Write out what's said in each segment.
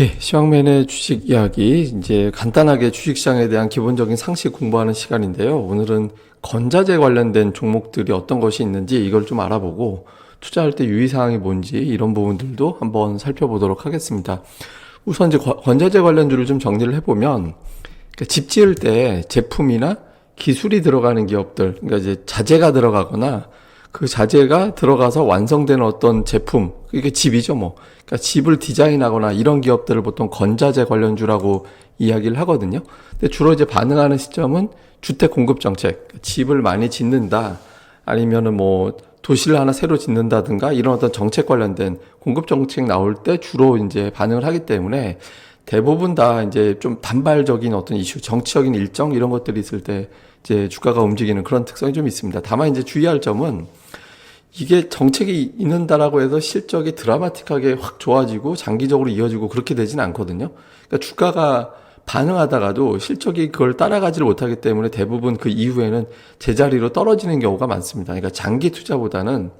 예, 시황맨의 주식 이야기, 이제 간단하게 주식시장에 대한 기본적인 상식 공부하는 시간인데요. 오늘은 건자재 관련된 종목들이 어떤 것이 있는지 이걸 좀 알아보고 투자할 때 유의사항이 뭔지 이런 부분들도 한번 살펴보도록 하겠습니다. 우선 이제 거- 건자재 관련주를 좀 정리를 해보면 그러니까 집 지을 때 제품이나 기술이 들어가는 기업들, 그러니까 이제 자재가 들어가거나 그 자재가 들어가서 완성되는 어떤 제품, 이게 집이죠, 뭐. 그러니까 집을 디자인하거나 이런 기업들을 보통 건자재 관련주라고 이야기를 하거든요. 근데 주로 이제 반응하는 시점은 주택 공급 정책, 집을 많이 짓는다, 아니면은 뭐 도시를 하나 새로 짓는다든가 이런 어떤 정책 관련된 공급 정책 나올 때 주로 이제 반응을 하기 때문에 대부분 다 이제 좀 단발적인 어떤 이슈, 정치적인 일정 이런 것들이 있을 때 이제 주가가 움직이는 그런 특성이 좀 있습니다. 다만 이제 주의할 점은 이게 정책이 있는다라고 해서 실적이 드라마틱하게 확 좋아지고 장기적으로 이어지고 그렇게 되진 않거든요. 그러니까 주가가 반응하다가도 실적이 그걸 따라가지를 못하기 때문에 대부분 그 이후에는 제자리로 떨어지는 경우가 많습니다. 그러니까 장기 투자보다는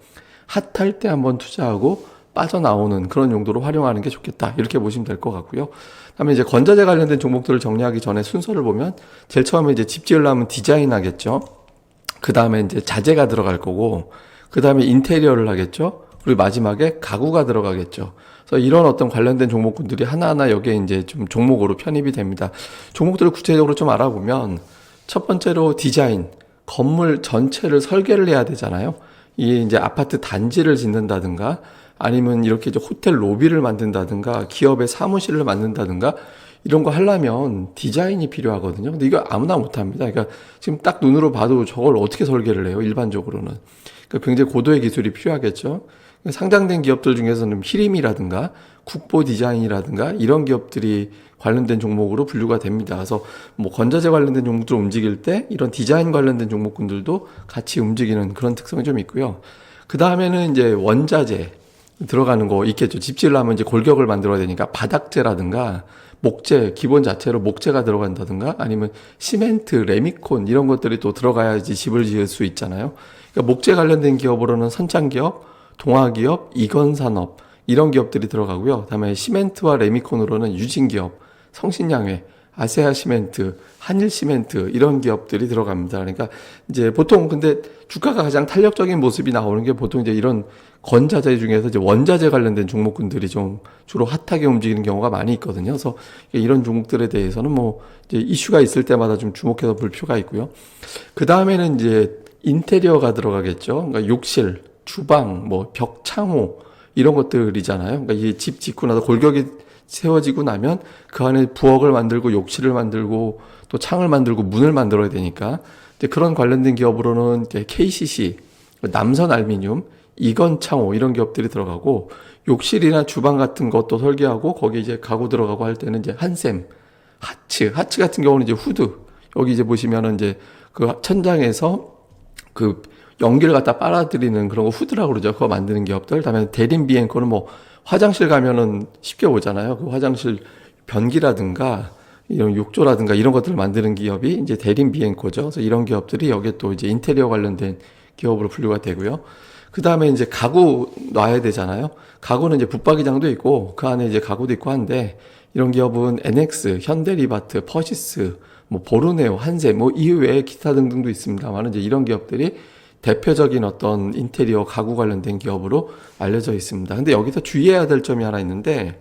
핫할 때 한번 투자하고 빠져나오는 그런 용도로 활용하는 게 좋겠다. 이렇게 보시면 될 것 같고요. 다음에 이제 건자재 관련된 종목들을 정리하기 전에 순서를 보면 제일 처음에 이제 집 지으려면 디자인 하겠죠. 그 다음에 이제 자재가 들어갈 거고, 그 다음에 인테리어를 하겠죠. 그리고 마지막에 가구가 들어가겠죠. 그래서 이런 어떤 관련된 종목군들이 하나하나 여기에 이제 좀 종목으로 편입이 됩니다. 종목들을 구체적으로 좀 알아보면 첫 번째로 디자인, 건물 전체를 설계를 해야 되잖아요. 이게 이제 아파트 단지를 짓는다든가 아니면 이렇게 이제 호텔 로비를 만든다든가 기업의 사무실을 만든다든가 이런 거 하려면 디자인이 필요하거든요. 근데 이거 아무나 못 합니다. 그러니까 지금 딱 눈으로 봐도 저걸 어떻게 설계를 해요? 일반적으로는. 그러니까 굉장히 고도의 기술이 필요하겠죠. 상장된 기업들 중에서는 히림이라든가 국보 디자인이라든가 이런 기업들이 관련된 종목으로 분류가 됩니다. 그래서 뭐 건자재 관련된 종목들 움직일 때 이런 디자인 관련된 종목군들도 같이 움직이는 그런 특성이 좀 있고요. 그 다음에는 이제 원자재 들어가는 거 있겠죠. 집 지으려면 이제 골격을 만들어야 되니까 바닥재라든가 목재 기본 자체로 목재가 들어간다든가 아니면 시멘트, 레미콘 이런 것들이 또 들어가야지 집을 지을 수 있잖아요. 그러니까 목재 관련된 기업으로는 선창기업, 동아기업, 이건산업 이런 기업들이 들어가고요. 다음에 시멘트와 레미콘으로는 유진기업, 성신양회, 아세아 시멘트, 한일 시멘트 이런 기업들이 들어갑니다. 그러니까 이제 보통 근데 주가가 가장 탄력적인 모습이 나오는 게 보통 이제 이런 건자재 중에서 이제 원자재 관련된 종목군들이 좀 주로 핫하게 움직이는 경우가 많이 있거든요. 그래서 이런 종목들에 대해서는 뭐 이제 이슈가 있을 때마다 좀 주목해서 볼 필요가 있고요. 그 다음에는 이제 인테리어가 들어가겠죠. 그러니까 욕실, 주방, 뭐 벽, 창호 이런 것들이잖아요. 그러니까 이 집 짓고 나서 골격이 세워지고 나면 그 안에 부엌을 만들고 욕실을 만들고 또 창을 만들고 문을 만들어야 되니까 이제 그런 관련된 기업으로는 KCC, 남선 알미늄, 이건 창호 이런 기업들이 들어가고 욕실이나 주방 같은 것도 설계하고 거기 이제 가구 들어가고 할 때는 이제 한샘, 하츠, 하츠 같은 경우는 이제 후드 여기 이제 보시면은 이제 그 천장에서 그 연기를 갖다 빨아들이는 그런 거 후드라고 그러죠. 그거 만드는 기업들. 다음에 대림 비행코는 뭐 화장실 가면은 쉽게 오잖아요. 그 화장실 변기라든가 이런 욕조라든가 이런 것들을 만드는 기업이 이제 대림 비행코죠. 그래서 이런 기업들이 여기에 또 이제 인테리어 관련된 기업으로 분류가 되고요. 그 다음에 이제 가구 놔야 되잖아요. 가구는 이제 붙박이장도 있고 그 안에 이제 가구도 있고 한데 이런 기업은 NX, 현대리바트, 퍼시스, 뭐 보르네오, 한세 뭐 이외에 기타 등등도 있습니다만 이제 이런 기업들이 대표적인 어떤 인테리어 가구 관련된 기업으로 알려져 있습니다. 근데 여기서 주의해야 될 점이 하나 있는데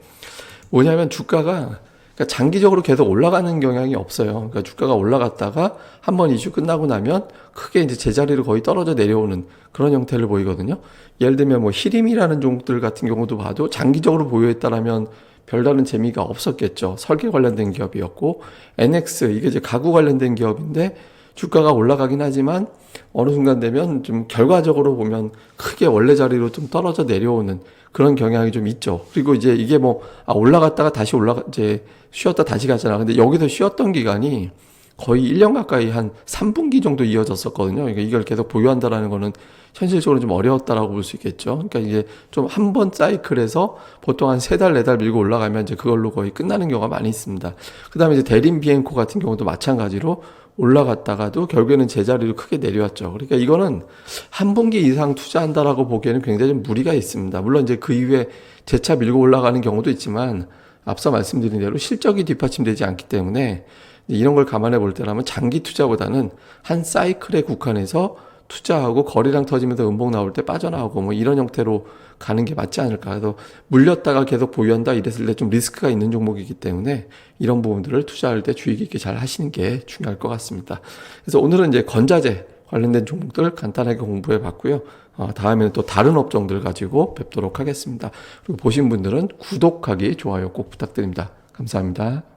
뭐냐면 주가가 그러니까 장기적으로 계속 올라가는 경향이 없어요. 그러니까 주가가 올라갔다가 한 번 이슈 끝나고 나면 크게 이제 제자리로 거의 떨어져 내려오는 그런 형태를 보이거든요. 예를 들면 뭐 히림이라는 종목들 같은 경우도 봐도 장기적으로 보유했다라면 별다른 재미가 없었겠죠. 설계 관련된 기업이었고 NX 이게 이제 가구 관련된 기업인데 주가가 올라가긴 하지만 어느 순간 되면 좀 결과적으로 보면 크게 원래 자리로 좀 떨어져 내려오는 그런 경향이 좀 있죠. 그리고 이제 이게 뭐 아, 올라갔다가 다시 올라가 이제 쉬었다 다시 가잖아. 근데 여기서 쉬었던 기간이 거의 1년 가까이 한 3분기 정도 이어졌었거든요. 그러니까 이걸 계속 보유한다라는 거는 현실적으로 좀 어려웠다라고 볼 수 있겠죠. 그러니까 이게 좀 한 번 사이클에서 보통 한 세 달, 네 달 밀고 올라가면 이제 그걸로 거의 끝나는 경우가 많이 있습니다. 그 다음에 이제 대림 비행코 같은 경우도 마찬가지로 올라갔다가도 결국에는 제자리로 크게 내려왔죠. 그러니까 이거는 한 분기 이상 투자한다라고 보기에는 굉장히 좀 무리가 있습니다. 물론 이제 그 이후에 재차 밀고 올라가는 경우도 있지만 앞서 말씀드린 대로 실적이 뒷받침되지 않기 때문에 이런 걸 감안해 볼 때라면 장기 투자보다는 한 사이클에 국한해서 투자하고 거래량 터지면서 음봉 나올 때 빠져나오고 뭐 이런 형태로 가는 게 맞지 않을까. 그래서 물렸다가 계속 보유한다 이랬을 때 좀 리스크가 있는 종목이기 때문에 이런 부분들을 투자할 때 주의 깊게 잘 하시는 게 중요할 것 같습니다. 그래서 오늘은 이제 건자재 관련된 종목들 간단하게 공부해 봤고요. 어, 다음에는 또 다른 업종들 가지고 뵙도록 하겠습니다. 그리고 보신 분들은 구독하기, 좋아요 꼭 부탁드립니다. 감사합니다.